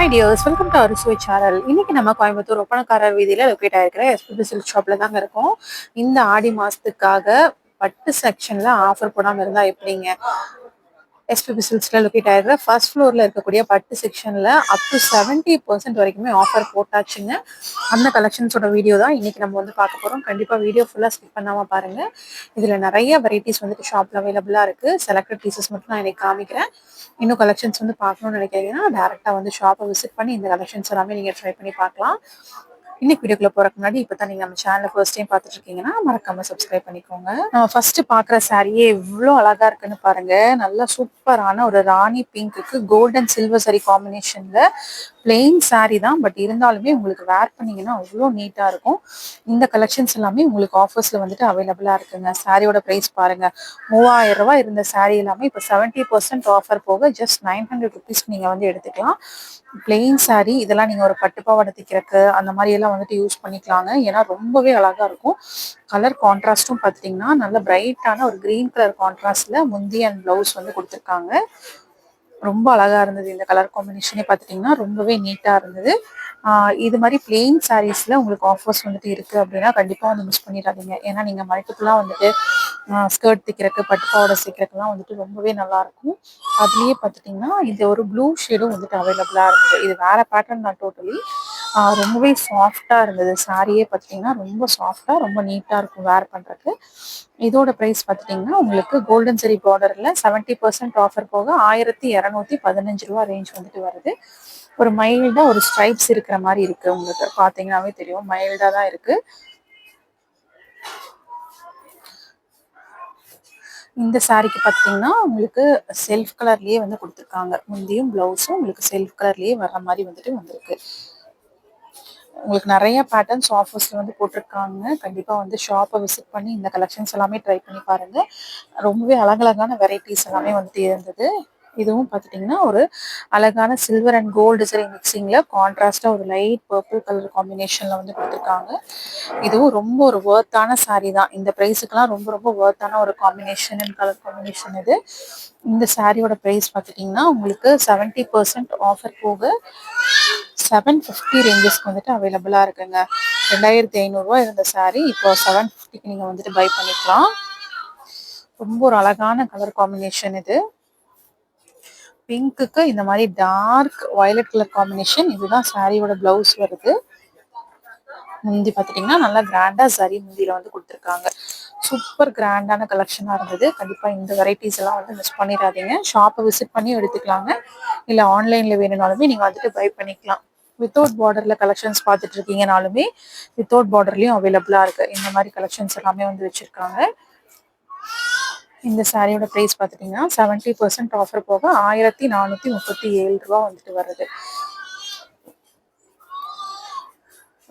Hi dears welcome to our Suvai channel இன்னைக்கு நம்ம கோயம்புத்தூர் ஒப்பனக்காரர் வீதியில லொக்கேட் ஆயிருக்கிற எஸ்பிபி சில்க் ஷாப்ல தாங்க இருக்கோம். இந்த ஆடி மாசத்துக்காக பட்டு செக்ஷன்ல ஆஃபர் போடாம இருந்தா எப்படிங்க? எஸ்பிபி லொக்கேட் ஆயிருக்கிற ஃபர்ஸ்ட் ஃப்ளோரில் இருக்கக்கூடிய பட்டு செக்ஷனில் அப் டு செவன்ட்டி பர்சன்ட் வரைக்குமே ஆஃபர் போட்டாச்சுங்க. அந்த கலெக்ஷன்ஸோட வீடியோ தான் இன்றைக்கி நம்ம வந்து பார்க்க போகிறோம் கண்டிப்பாக வீடியோ ஃபுல்லாக ஸ்கிப் பண்ணாமல் பாருங்கள் இதில் நிறைய வெரைட்டிஸ் வந்துட்டு ஷாப்பில் அவைலபிளா இருக்கு. செலக்டட் பீசஸ் மட்டும் நான் இன்னைக்கு காமிக்கிறேன். இன்னும் கலெக்ஷன்ஸ் வந்து பார்க்கணும்னு நினைக்கிறீங்கன்னா டேரெக்டாக வந்து ஷாப்பை விசிட் பண்ணி இந்த கலெக்ஷன்ஸ் எல்லாமே நீங்கள் ட்ரை பண்ணி பார்க்கலாம். இன்னைக்கு வீடியோக்குள்ள போறதுக்கு முன்னாடி இப்போ தான் நீங்கள் நம்ம சேனலை ஃபர்ஸ்ட் டைம் பார்த்துட்டு இருக்கீங்கன்னா மறக்காம சப்ஸ்கிரைப் பண்ணிக்கோங்க. நம்ம ஃபர்ஸ்ட் பார்க்குற சாரியே எவ்வளோ அழகா இருக்குன்னு பாருங்க. நல்லா சூப்பரான ஒரு rani pink golden silver sari காம்பினேஷன்ல பிளெயின் சாரி தான். பட் இருந்தாலுமே உங்களுக்கு வேர் பண்ணீங்கன்னா அவ்வளோ நீட்டாக இருக்கும். இந்த கலெக்ஷன்ஸ் எல்லாமே உங்களுக்கு ஆஃபர்ஸில் வந்துட்டு அவைலபிளாக இருக்குங்க. சாரியோட ப்ரைஸ் பாருங்க. மூவாயிரம் ரூபாய் இருந்த சாரி எல்லாமே இப்போ செவன்ட்டி பர்சன்ட் ஆஃபர் போக ஜஸ்ட் நைன் ஹண்ட்ரட் ருபீஸ்க்கு நீங்கள் வந்து எடுத்துக்கலாம். பிளெயின் சாரி இதெல்லாம் நீங்கள் ஒரு பட்டுப்பாவாடை தைக்கிறக்கு அந்த மாதிரி எல்லாம் வந்துட்டு யூஸ் பண்ணிக்கலாங்க. ஏன்னா ரொம்பவே அழகாக இருக்கும். கலர் கான்ட்ராஸ்ட்டும் பார்த்துட்டிங்கன்னா நல்ல பிரைட்டான ஒரு க்ரீன் கலர் கான்ட்ராஸ்டில் முந்தி அண்ட் ப்ளவுஸ் வந்து கொடுத்துருக்காங்க. ரொம்ப அழகாக இருந்தது இந்த கலர் காம்பினேஷனே பார்த்துட்டிங்கன்னா ரொம்பவே நீட்டாக இருந்தது. இது மாதிரி பிளெயின் சாரீஸில் உங்களுக்கு ஆஃபர்ஸ் வந்துட்டு இருக்குது அப்படின்னா கண்டிப்பாக வந்து மிஸ் பண்ணிடாதீங்க. ஏன்னா நீங்கள் மல்டிப்புளாக வந்துட்டு ஸ்கர்ட் தைக்கிறக்கு பட்டுப்பாவோட தைக்கிறதுக்குலாம் வந்துட்டு ரொம்பவே நல்லாயிருக்கும். அதுலேயே பார்த்துட்டிங்கன்னா இது ஒரு ப்ளூ ஷேடும் வந்துட்டு அவைலபிளாக இருந்தது. இது வேறு பேட்டர்ன் தான் டோட்டலி ரொம்பவே சாஃப்டாக இருந்தது. சாரியே பார்த்துட்டிங்கன்னா ரொம்ப சாஃப்டாக ரொம்ப நீட்டாக இருக்கும் வேர் பண்ணுறதுக்கு இதோட ப்ரைஸ் பார்த்துட்டிங்கன்னா உங்களுக்கு கோல்டன் சரி பார்டரில் செவன்ட்டி பர்சன்ட் ஆஃபர் போக ஆயிரத்தி இரநூத்தி பதினஞ்சு ரூபா ரேஞ்ச் வந்துட்டு வருது. ஒரு மைல்டாக ஒரு ஸ்ட்ரைப்ஸ் இருக்கிற மாதிரி இருக்குது உங்களுக்கு. பார்த்தீங்கன்னாவே தெரியும். மைல்டாக தான் இருக்குது இந்த சாரிக்கு பார்த்தீங்கன்னா உங்களுக்கு செல்ஃப் கலர்லயே வந்து கொடுத்துருக்காங்க. முந்தியும் பிளவுஸும் உங்களுக்கு செல்ஃப் கலர்லயே வர்ற மாதிரி வந்துட்டு வந்திருக்கு. உங்களுக்கு நிறைய பேட்டர்ன்ஸ் ஆஃபர்ஸ்ல வந்து போட்டிருக்காங்க. கண்டிப்பா வந்து ஷாப்பை விசிட் பண்ணி இந்த கலெக்ஷன்ஸ் எல்லாமே ட்ரை பண்ணி பாருங்க. ரொம்பவே அழகழகான வெரைட்டிஸ் எல்லாமே வந்துட்டு இருந்தது இதுவும் பார்த்துட்டிங்கன்னா ஒரு அழகான சில்வர் அண்ட் கோல்டு சரி மிக்சிங்கில் கான்ட்ராஸ்டாக ஒரு லைட் பர்பிள் கலர் காம்பினேஷனில் வந்து கொடுத்துருக்காங்க. இதுவும் ரொம்ப ஒரு ஒர்த்தான சாரீ தான். இந்த ப்ரைஸுக்கெலாம் ரொம்ப ரொம்ப ஒர்த்தான ஒரு காம்பினேஷன் அண்ட் கலர் காம்பினேஷன் இது. இந்த சாரியோட ப்ரைஸ் பார்த்துட்டிங்கன்னா உங்களுக்கு செவன்ட்டி பர்சன்ட் ஆஃபர் போக செவன் ஃபிஃப்டி ரேஞ்சஸ்க்கு வந்துட்டு அவைலபிளாக இருக்குங்க. ரெண்டாயிரத்தி ஐநூறுரூவா இருந்த சாரீ இப்போ செவன் ஃபிஃப்டிக்கு நீங்கள் வந்துட்டு பை பண்ணிக்கலாம். ரொம்ப ஒரு அழகான கலர் காம்பினேஷன் இது. பிங்க்குக்கு இந்த மாதிரி டார்க் வயலட் கலர் காம்பினேஷன் இதுதான் சாரியோட பிளவுஸ் வருது. முந்தி பார்த்துட்டிங்கன்னா நல்லா கிராண்டாக சரி முந்தியில் வந்து கொடுத்துருக்காங்க. சூப்பர் கிராண்டான கலெக்ஷனாக இருந்தது. கண்டிப்பாக இந்த வெரைட்டிஸ் எல்லாம் வந்து மிஸ் பண்ணிடாதீங்க. ஷாப்பை விசிட் பண்ணி எடுத்துக்கலாங்க. இல்லை ஆன்லைனில் வேணும்னாலுமே நீங்கள் வந்துட்டு பை பண்ணிக்கலாம். வித்தவுட் பார்டரில் கலெக்ஷன்ஸ் பார்த்துட்டு இருக்கீங்கனாலுமே வித்தவுட் பார்டர்லேயும் அவைலபிளாக இருக்குது இந்த மாதிரி கலெக்ஷன்ஸ் எல்லாமே வந்து வச்சுருக்காங்க. இந்த சாரியோட ப்ரைஸ் பார்த்துட்டிங்கன்னா செவன்ட்டி பர்சன்ட் ஆஃபர் போக ஆயிரத்தி நானூற்றி முப்பத்தி ஏழு ரூபா வந்துட்டு வருது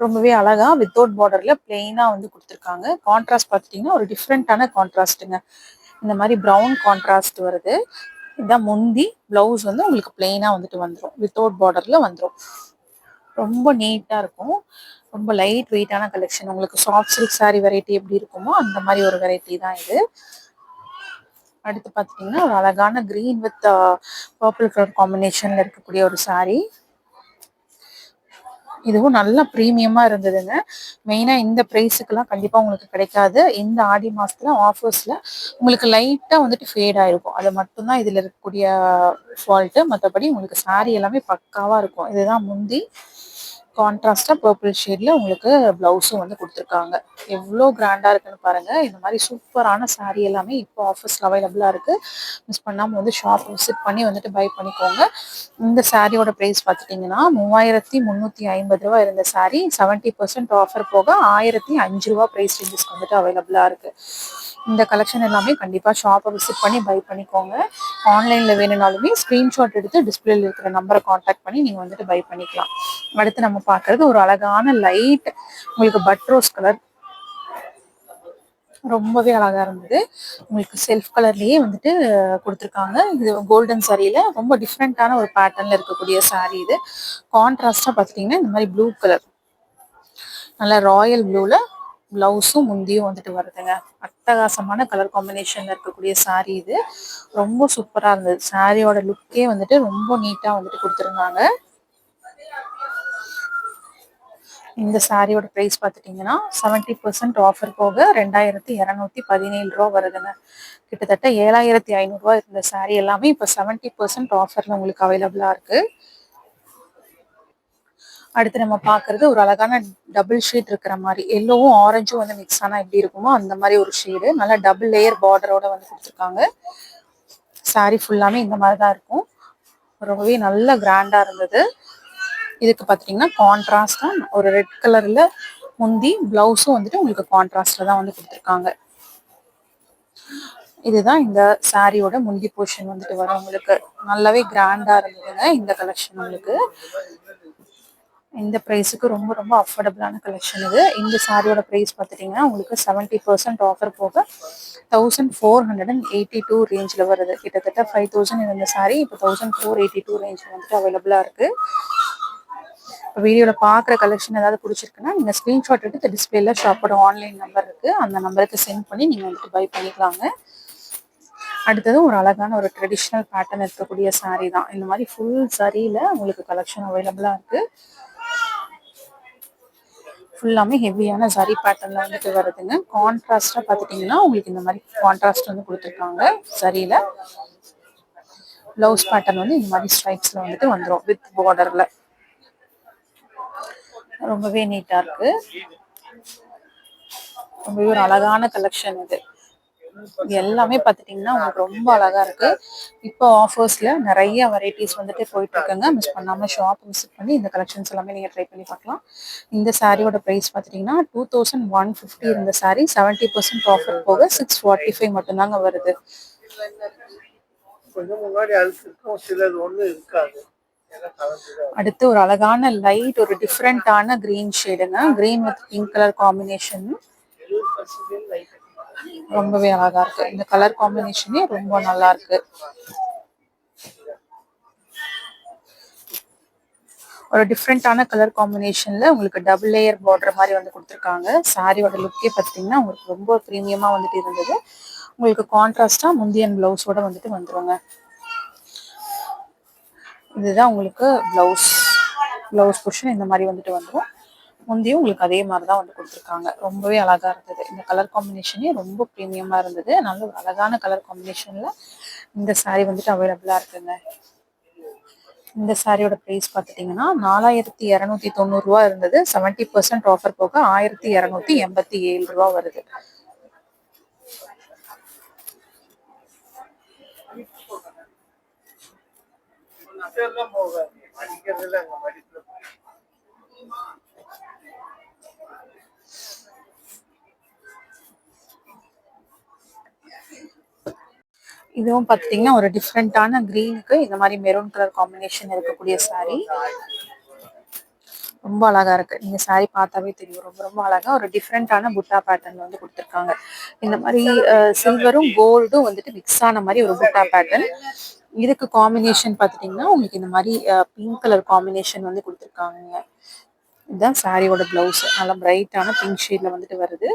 ரொம்பவே அழகா வித்தவுட் பார்டரில் பிளெயினாக வந்து கொடுத்துருக்காங்க. கான்ட்ராஸ்ட் பார்த்துட்டிங்கன்னா ஒரு டிஃப்ரெண்ட்டான கான்ட்ராஸ்ட்டுங்க இந்த மாதிரி ப்ரௌன் கான்ட்ராஸ்ட் வருது. இதான் முந்தி ப்ளவுஸ் வந்து உங்களுக்கு பிளெயினாக வந்துட்டு வந்துடும் வித்தவுட் பார்டரில் வந்துடும் ரொம்ப நீட்டாக இருக்கும். ரொம்ப லைட் வெயிட்டான கலெக்ஷன் உங்களுக்கு சாஃப்ட் சில்க் சாரி வெரைட்டி எப்படி இருக்குமோ அந்த மாதிரி ஒரு வெரைட்டி தான் இது. அடுத்து பார்த்துட்டிங்கன்னா ஒரு அழகான க்ரீன் வித் பர்பிள் கலர் காம்பினேஷனில் இருக்கக்கூடிய ஒரு சாரீ இதுவும் நல்லா ப்ரீமியமாக இருந்ததுங்க. மெயினாக இந்த ப்ரைஸுக்கெல்லாம் கண்டிப்பாக உங்களுக்கு கிடைக்காது. இந்த ஆடி மாதத்தில் ஆஃபர்ஸில் உங்களுக்கு லைட்டாக வந்துட்டு ஃபேட் ஆகிருக்கும் அது மட்டும்தான் இதில் இருக்கக்கூடிய ஃபால்ட்டு மற்றபடி உங்களுக்கு சாரீ எல்லாமே பக்காவாக இருக்கும். இதுதான் முந்தி கான்ட்ராஸ்டாக பர்பிள் ஷேடில் உங்களுக்கு ப்ளவுஸும் வந்து கொடுத்துருக்காங்க. எவ்வளோ கிராண்டாக இருக்குன்னு பாருங்கள் இந்த மாதிரி சூப்பரான சாரீ எல்லாமே இப்போ ஆஃபர்ஸில் அவைலபிளாக இருக்குது மிஸ் பண்ணாமல் வந்து ஷாப் விசிட் பண்ணி வந்துட்டு பை பண்ணிக்கோங்க. இந்த சாரியோட ப்ரைஸ் பார்த்துட்டிங்கன்னா மூவாயிரத்தி முந்நூற்றி ஐம்பது ரூபா இருந்த சாரீ செவன்ட்டி பர்சன்ட் ஆஃபர் போக ஆயிரத்தி அஞ்சு ரூபா ப்ரைஸ் ரேஞ்சஸ்க்கு வந்துட்டு அவைலபிளாக இருக்குது இந்த கலெக்ஷன் எல்லாமே கண்டிப்பாக ஷாப்பை விசிட் பண்ணி பை பண்ணிக்கோங்க. ஆன்லைனில் வேணும்னாலுமே ஸ்க்ரீன்ஷாட் எடுத்து டிஸ்பிளேல இருக்கிற நம்பரை காண்டாக்ட் பண்ணி நீங்கள் வந்துட்டு பை பண்ணிக்கலாம். அடுத்து நம்ம பார்க்குறது ஒரு அழகான லைட் உங்களுக்கு பட்ரோஸ் கலர் ரொம்பவே அழகா இருந்தது. உங்களுக்கு செல்ஃப் கலர்லயே வந்துட்டு கொடுத்துருக்காங்க. இது கோல்டன் சாரியில ரொம்ப டிஃப்ரெண்டான ஒரு பேட்டர்ன்ல இருக்கக்கூடிய சாரி இது. கான்ட்ராஸ்டா பார்த்துட்டீங்கன்னா இந்த மாதிரி ப்ளூ கலர் நல்லா ராயல் ப்ளூல ப்ளவுஸும் முந்தியும் வந்துட்டு வருதுங்க. அட்டகாசமான கலர் காம்பினேஷனில் இருக்கக்கூடிய சாரீ இது. ரொம்ப சூப்பரா இருந்தது. சாரியோட லுக்கே வந்துட்டு ரொம்ப நீட்டா வந்துட்டு கொடுத்துருந்தாங்க. இந்த சாரியோட ப்ரைஸ் பார்த்துட்டிங்கன்னா செவன்ட்டி பர்சன்ட் ஆஃபர் போக ரெண்டாயிரத்தி இரநூத்தி பதினேழு ரூபா வருதுங்க. கிட்டத்தட்ட ஏழாயிரத்தி ஐநூறுரூவா இருந்த சாரீ எல்லாமே இப்போ செவன்ட்டி பர்சன்ட் ஆஃபர்ல உங்களுக்கு அவைலபிளா இருக்கு. அடுத்து நம்ம பார்க்கறது ஒரு அழகான டபுள் ஷீட் இருக்கிற மாதிரி. எல்லோவும் ஆரஞ்சும் வந்து மிக்ஸ் ஆனால் எப்படி இருக்குமோ அந்த மாதிரி ஒரு ஷீடு நல்லா டபுள் லேயர் பார்டரோட வந்து கொடுத்துருக்காங்க. சாரி ஃபுல்லாமே இந்த மாதிரி தான் இருக்கும். ரொம்பவே நல்ல கிராண்டா இருந்தது. இதுக்கு பார்த்தீங்கன்னா கான்ட்ராஸ்டாக ஒரு ரெட் கலர்ல முந்தி பிளவுஸும் வந்துட்டு உங்களுக்கு கான்ட்ராஸ்ட்ல தான் வந்து கொடுத்துருக்காங்க. இதுதான் இந்த சாரியோட முந்தி போர்ஷன் வந்துட்டு வரும் உங்களுக்கு. நல்லாவே கிராண்டா இருந்ததுங்க இந்த கலெக்ஷன் உங்களுக்கு. இந்த ப்ரைஸுக்கு ரொம்ப ரொம்ப அஃபோர்டபுளான கலெக்ஷன் இது. இந்த சாரியோட ப்ரைஸ் பார்த்துட்டிங்கன்னா உங்களுக்கு செவன்ட்டி பர்சன்ட் ஆஃபர் போக thousand four hundred and eighty two ரேஞ்சில் வருது. கிட்டத்தட்ட ஃபைவ் தௌசண்ட் இருந்த சாரி இப்போ தௌசண்ட் ஃபோர் எயிட்டி டூ ரேஞ்சில் வந்துட்டு அவைலபிளாக இருக்குது இப்போ வீடியோவில் பார்க்குற கலெக்ஷன் ஏதாவது பிடிச்சிருக்குன்னா நீங்கள் ஸ்க்ரீன்ஷாட் எடுத்து டிஸ்பிளேல ஷாப்போட ஆன்லைன் நம்பர் இருக்குது அந்த நம்பருக்கு சென்ட் பண்ணி நீங்கள் வந்துட்டு பை பண்ணிக்கலாங்க. அடுத்தது ஒரு அழகான ஒரு ட்ரெடிஷ்னல் பேட்டர்ன் இருக்கக்கூடிய சாரீ தான். இந்த மாதிரி ஃபுல் சாரியில் உங்களுக்கு கலெக்ஷன் அவைலபிளாக இருக்குது ஃபுல்லாமே ஹெவியான சரி பேட்டர்ல வந்துட்டு வருதுங்க. கான்ட்ராஸ்டா பார்த்துட்டிங்கன்னா உங்களுக்கு இந்த மாதிரி கான்ட்ராஸ்ட் வந்து கொடுத்துருக்காங்க சரியில ப்ளவுஸ் பேட்டர்ன் வந்து இந்த மாதிரி ஸ்ட்ரைப்ஸ்ல வந்துட்டு வந்துடும் வித் பார்டர்ல ரொம்பவே நீட்டா இருக்கு. ரொம்பவே ஒரு அழகான கலெக்ஷன் இது. எல்லாமே பார்த்துட்டிங்கன்னா உங்களுக்கு ரொம்ப அழகா இருக்கு. இப்போ ஆஃபர்ஸ்ல நிறைய வெரைட்டிஸ் வந்துட்டு போயிட்டு இருக்குங்க மிஸ் பண்ணாம ஷாப் விசிட் பண்ணி இந்த கலெக்ஷன்ஸ் எல்லாமே நீங்க ட்ரை பண்ணி பார்க்கலாம். இந்த சாரியோட ப்ரைஸ் பார்த்துட்டிங்கன்னா டூ தௌசண்ட் ஒன் ஃபிஃப்டி இருந்த சாரி செவன்ட்டி பர்சன்ட் ஆஃபர் போக சிக்ஸ் ஃபார்ட்டி ஃபைவ் மட்டும்தாங்க வருது. அடுத்து ஒரு அழகான லைட் ஒரு டிஃப்ரெண்டான green ஷேடுங்க green with pink colour combination ரொம்பவே அழகா இருக்கு. இந்த கலர் காம்பினேஷனே ரொம்ப நல்லா இருக்கு. ஒரு டிஃப்ரெண்டான கலர் காம்பினேஷன்ல உங்களுக்கு டபுள் லேயர் பார்டர் மாதிரி வந்து கொடுத்துருக்காங்க. சாரியோட லுக்கே பார்த்தீங்கன்னா உங்களுக்கு ரொம்ப ப்ரீமியமா வந்துட்டு இருந்தது. உங்களுக்கு கான்ட்ராஸ்டா முந்தியன் பிளவுஸோட வந்துட்டு வந்துருங்க. இதுதான் உங்களுக்கு பிளவுஸ் பிளவுஸ் பொஷன் இந்த மாதிரி வந்துட்டு வந்துடும் முந்தியும் உங்களுக்கு அதே மாதிரி தான் வந்து கொடுத்துருக்காங்க. ரொம்பவே அழகா இருந்தது. இந்த கலர் காம்பினேஷனே ரொம்ப ப்ரீமியமாக இருந்தது. நல்ல ஒரு அழகான கலர் காம்பினேஷனில் இந்த சாரீ வந்துட்டு அவைலபிளாக இருக்குங்க. இந்த சாரியோட ப்ரைஸ் பார்த்துட்டிங்கன்னா நாலாயிரத்தி இரநூத்தி தொண்ணூறுரூவா இருந்தது. செவன்ட்டி பர்சன்ட் ஆஃபர் போக ஆயிரத்தி இரநூத்தி எண்பத்தி ஏழு ரூபா வருது. போக இதுவும் பார்த்தீங்கன்னா ஒரு டிஃப்ரெண்டான க்ரீனுக்கு இந்த மாதிரி மெரூன் கலர் காம்பினேஷன் இருக்கக்கூடிய சாரீ ரொம்ப அழகா இருக்கு. நீங்க சாரி பார்த்தாவே தெரியும். ரொம்ப ரொம்ப அழகா ஒரு டிஃப்ரெண்டான புட்டா பேட்டர்ன் வந்து கொடுத்துருக்காங்க. இந்த மாதிரி சில்வரும் கோல்டும் வந்துட்டு மிக்ஸ் ஆன மாதிரி ஒரு புட்டா பேட்டர்ன் இதுக்கு காம்பினேஷன் பாத்துட்டீங்கன்னா உங்களுக்கு இந்த மாதிரி பிங்க் கலர் காம்பினேஷன் வந்து கொடுத்துருக்காங்க. இதுதான் சாரியோட பிளவுஸ் நல்லா பிரைட்டான பிங்க் ஷேட்ல வந்துட்டு வருது.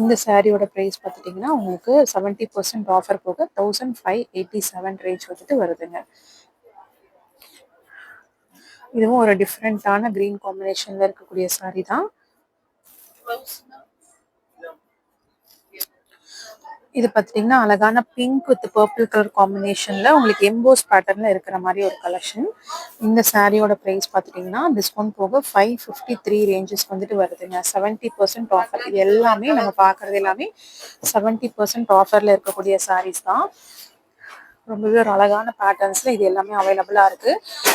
இந்த சாரியோட ப்ரைஸ் பார்த்துட்டிங்கன்னா உங்களுக்கு செவன்ட்டி பர்சன்ட் ஆஃபர் போக thousand five eighty seven range வந்துட்டு வருதுங்க. இதுவும் ஒரு டிஃப்ரெண்ட்டான க்ரீன் காம்பினேஷன்ல இருக்கக்கூடிய சாரி தான். இது பார்த்தீங்கன்னா அழகான பிங்க் வித் பர்பிள் கலர் காம்பினேஷனில் உங்களுக்கு எம்போஸ் பேட்டர்னில் இருக்கிற மாதிரி ஒரு கலெக்ஷன் இந்த சாரியோட ப்ரைஸ் பார்த்துட்டிங்கன்னா டிஸ்கவுண்ட் போக ஃபைவ் ஃபிஃப்டி த்ரீ ரேஞ்சஸ் வந்துட்டு வருதுங்க. செவன்ட்டி பர்சன்ட் ஆஃபர் இது எல்லாமே நம்ம பார்க்குறது எல்லாமே செவன்ட்டி பர்சன்ட் ஆஃபரில் இருக்கக்கூடிய சாரீஸ் தான். ரொம்பவே ஒரு அழகான பேட்டர்ன்ஸில் இது எல்லாமே அவைலபிளாக இருக்குது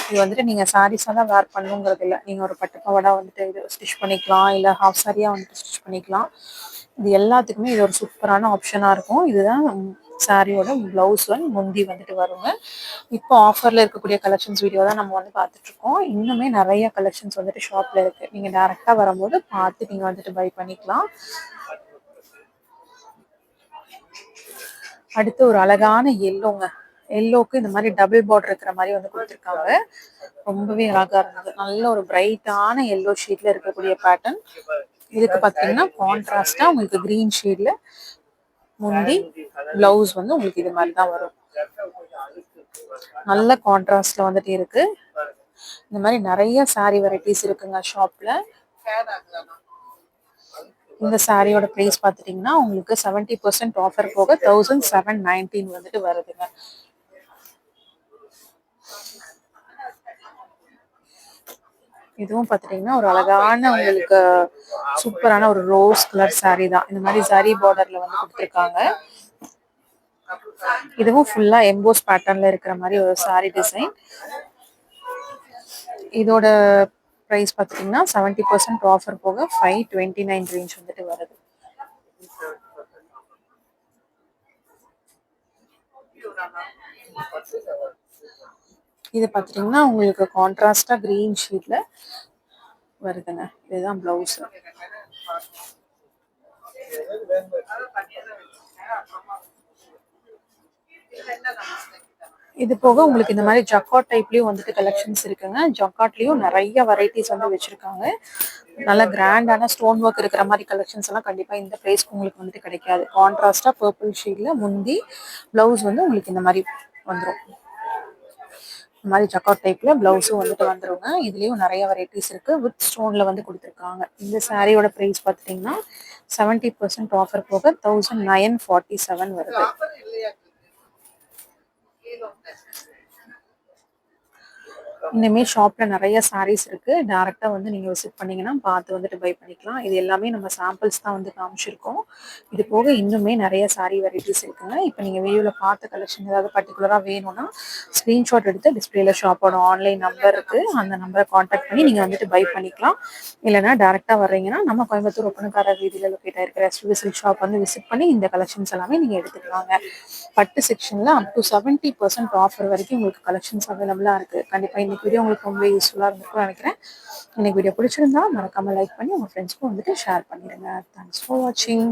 இது வந்துட்டு நீங்கள் சாரீஸாக தான் வேர் பண்ணுங்கிறது இல்லை நீங்கள் ஒரு பட்டு பவடா வந்துட்டு இது ஸ்டிச் பண்ணிக்கலாம். இல்லை ஹாஃப் சாரியாக வந்துட்டு ஸ்டிச் பண்ணிக்கலாம். இது எல்லாத்துக்குமே இது ஒரு சூப்பரான ஆப்ஷனாக இருக்கும். இதுதான் சாரியோட பிளவுஸ் வந்து முந்தி வந்துட்டு வருங்க. இப்போ ஆஃபரில் இருக்கக்கூடிய கலெக்ஷன்ஸ் வீடியோ தான் நம்ம வந்து பார்த்துட்ருக்கோம். இன்னுமே நிறைய கலெக்ஷன்ஸ் வந்துட்டு ஷாப்பில் இருக்குது நீங்கள் டேரெக்டாக வரும்போது பார்த்து நீங்கள் வந்துட்டு பை பண்ணிக்கலாம். அடுத்து ஒரு அழகான எல்லோங்க எல்லோக்கு இந்த மாதிரி டபுள் பார்டர் இருக்கிற மாதிரி வந்து கொடுத்துருக்காங்க. ரொம்பவே அழகா இருந்தது. நல்ல ஒரு பிரைட்டான எல்லோ ஷீட்ல இருக்கக்கூடிய பேட்டர்ன் இதுக்கு பார்த்தீங்கன்னா கான்ட்ராஸ்டா உங்களுக்கு கிரீன் ஷேட்ல முந்தி பிளவுஸ் வந்து உங்களுக்கு இது மாதிரி தான் வரும். நல்ல கான்ட்ராஸ்ட்ல வந்துட்டு இருக்கு. இந்த மாதிரி நிறைய சாரி வெரைட்டிஸ் இருக்குங்க ஷாப்ல இந்த சாரியோட ப்ரைஸ் பார்த்துட்டிங்கன்னா உங்களுக்கு செவன்ட்டி பர்சன்ட் ஆஃபர் போக தௌசண்ட் செவன் நைன்டீன் வந்துட்டு வருதுங்க. இதுவும் பார்த்துட்டிங்கன்னா ஒரு அழகான உங்களுக்கு சூப்பரான ஒரு ரோஸ் கலர் சாரீ தான். இந்த மாதிரி சரி பார்டர்ல வந்து கொடுத்துருக்காங்க. இதுவும் ஃபுல்லா எம்போஸ் பேட்டர்ன்ல இருக்கிற மாதிரி ஒரு சாரீ டிசைன் இதோட ப்ரைஸ் பார்த்துட்டிங்கன்னா செவன்ட்டி பர்சன்ட் ஆஃபர் போக ஃபைவ் டுவெண்ட்டி நைன் ரேஞ்ச் வந்துட்டு வருது. இது பார்த்துட்டிங்கன்னா உங்களுக்கு கான்ட்ராஸ்டாக க்ரீன் ஷீட்ல வருதுங்க. இதுதான் ப்ளவுஸ் இது போக உங்களுக்கு இந்த மாதிரி ஜக்காட் டைப்லயும் வந்துட்டு கலெக்ஷன்ஸ் இருக்குங்க. ஜக்காட்லயும் நிறைய வெரைட்டிஸ் வந்து வச்சிருக்காங்க. நல்ல கிராண்டான ஸ்டோன் ஒர்க் இருக்கிற மாதிரி கலெக்ஷன்ஸ் எல்லாம் கண்டிப்பா இந்த பிளேஸ்க்கு உங்களுக்கு வந்துட்டு கிடைக்காது. கான்ட்ராஸ்டா பர்பிள் ஷீட்ல முந்தி பிளவுஸ் வந்து உங்களுக்கு இந்த மாதிரி வந்துடும் இந்த மாதிரி ஜக்காட் டைப்ல பிளவுஸும் வந்துட்டு வந்துருங்க. இதுலயும் நிறைய வெரைட்டிஸ் இருக்கு. வித் ஸ்டோன்ல வந்து கொடுத்துருக்காங்க. இந்த சாரியோட பிரைஸ் பார்த்துட்டீங்கன்னா செவன்டி பர்சன்ட் ஆஃபர் போக தௌசண்ட் நைன் ஃபார்ட்டி செவன் வருது இனிமேல் ஷாப்ல நிறைய சாரீஸ் இருக்கு. டேரக்டா வந்து நீங்க விசிட் பண்ணீங்கன்னா பார்த்து வந்துட்டு பை பண்ணிக்கலாம். இது எல்லாமே நம்ம சாம்பிள்ஸ் தான் வந்து காமிச்சிருக்கோம். இது போக இன்னுமே நிறைய சாரீ வெரைட்டிஸ் இருக்குங்க. இப்போ நீங்க வீடியோல பார்த்த கலெக்ஷன் ஏதாவது பர்டிகுலரா வேணும்னா ஸ்கிரீன்ஷாட் எடுத்து டிஸ்பிளேல ஷாப்போட ஆன்லைன் நம்பர் இருக்கு. அந்த நம்பரை காண்டாக்ட் பண்ணி நீங்க வந்துட்டு பை பண்ணிக்கலாம். இல்லைன்னா டேரக்டா வர்றீங்கன்னா நம்ம கோயம்புத்தூர் ஒப்பனக்கார வீதியில லொக்கேட் ஆயிருக்கிற எஸ்வி ஷாப் வந்து விசிட் பண்ணி இந்த கலெக்ஷன்ஸ் எல்லாமே நீங்க எடுத்துக்கலாங்க. பட்டு செக்ஷன்ல up to seventy percent offer வரைக்கும் உங்களுக்கு கலெக்ஷன்ஸ் அவைலபிளா இருக்கு. கண்டிப்பா இன்னைக்கு வீடியோ உங்களுக்கு ரொம்ப யூஸ்ஃபுல்லா இருந்திருக்கும் நினைக்கிறேன். இன்னைக்கு வீடியோ பிடிச்சிருந்தா மறக்காம லைக் பண்ணி உங்க ஃப்ரெண்ட்ஸ்க்கும் வந்துட்டு ஷேர் பண்ணிடுங்க. தேங்க்ஸ் ஃபார் வாட்சிங்